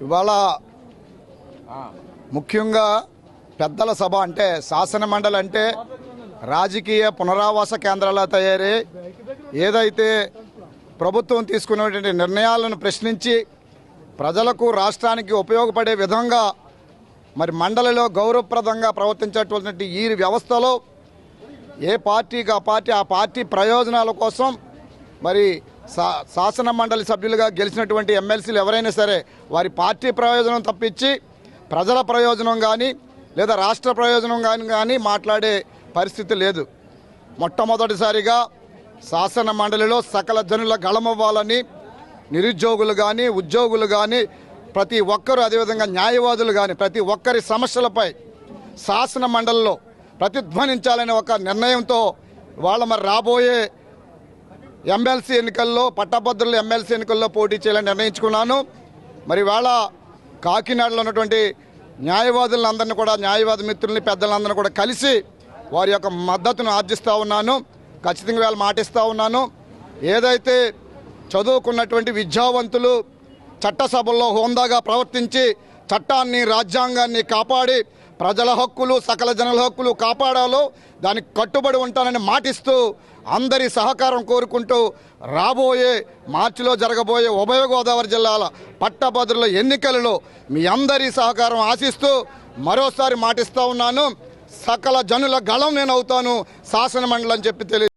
ఇవాళ ముఖ్యంగా పెద్దల సభ అంటే శాసన మండలి అంటే రాజకీయ పునరావాస కేంద్రాల తయారీ ఏదైతే ప్రభుత్వం తీసుకున్నటువంటి నిర్ణయాలను ప్రశ్నించి ప్రజలకు రాష్ట్రానికి ఉపయోగపడే విధంగా మరి మండలిలో గౌరవప్రదంగా ప్రవర్తించేటువంటి ఈ వ్యవస్థలో ఏ పార్టీకి ఆ పార్టీ ఆ పార్టీ ప్రయోజనాల కోసం మరి శా శాసన మండలి సభ్యులుగా గెలిచినటువంటి ఎమ్మెల్సీలు ఎవరైనా సరే వారి పార్టీ ప్రయోజనం తప్పించి ప్రజల ప్రయోజనం కానీ లేదా రాష్ట్ర ప్రయోజనం కానీ కానీ మాట్లాడే పరిస్థితి లేదు. మొట్టమొదటిసారిగా శాసన మండలిలో సకల జనుల గళమవ్వాలని నిరుద్యోగులు కానీ ఉద్యోగులు కానీ ప్రతి ఒక్కరూ అదేవిధంగా న్యాయవాదులు కానీ ప్రతి ఒక్కరి సమస్యలపై శాసన మండలిలో ప్రతిధ్వనించాలనే ఒక నిర్ణయంతో వాళ్ళ మరి రాబోయే ఎమ్మెల్సీ ఎన్నికల్లో పట్టభద్రులు ఎమ్మెల్సీ ఎన్నికల్లో పోటీ చేయాలని నిర్ణయించుకున్నాను. మరి వేళ కాకినాడలో ఉన్నటువంటి న్యాయవాదులందరినీ కూడా న్యాయవాది మిత్రుల్ని పెద్దలందరినీ కూడా కలిసి వారి యొక్క మద్దతును ఆర్జిస్తూ ఉన్నాను. ఖచ్చితంగా వేళ మాటిస్తూ ఉన్నాను. ఏదైతే చదువుకున్నటువంటి విద్యావంతులు చట్టసభల్లో హోందాగా ప్రవర్తించి చట్టాన్ని రాజ్యాంగాన్ని కాపాడి ప్రజల హక్కులు సకల జనుల హక్కులు కాపాడాలో దానికి కట్టుబడి ఉంటానని మాటిస్తూ అందరి సహకారం కోరుకుంటూ రాబోయే మార్చిలో జరగబోయే ఉభయ గోదావరి జిల్లాల పట్టభద్రుల ఎన్నికలలో మీ అందరి సహకారం ఆశిస్తూ మరోసారి మాటిస్తూ ఉన్నాను. సకల జనుల గళం నేను అవుతాను శాసనమండలి అని చెప్పి తెలియ